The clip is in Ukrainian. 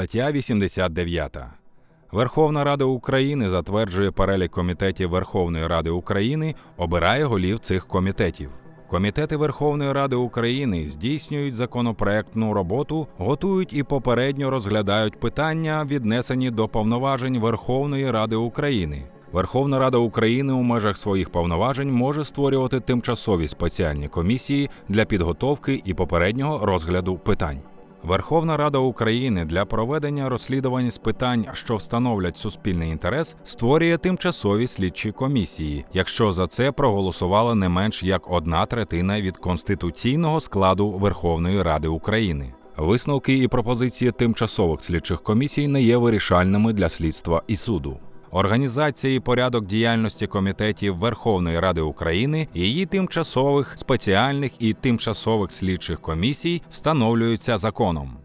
Стаття 89. Верховна Рада України затверджує перелік комітетів Верховної Ради України, обирає голів цих комітетів. Комітети Верховної Ради України здійснюють законопроектну роботу, готують і попередньо розглядають питання, віднесені до повноважень Верховної Ради України. Верховна Рада України у межах своїх повноважень може створювати тимчасові спеціальні комісії для підготовки і попереднього розгляду питань. Верховна Рада України для проведення розслідувань з питань, що встановлять суспільний інтерес, створює тимчасові слідчі комісії, якщо за це проголосувала не менш як одна третина від конституційного складу Верховної Ради України. Висновки і пропозиції тимчасових слідчих комісій не є вирішальними для слідства і суду. Організація і порядок діяльності комітетів Верховної Ради України, її тимчасових, спеціальних і тимчасових слідчих комісій встановлюються законом.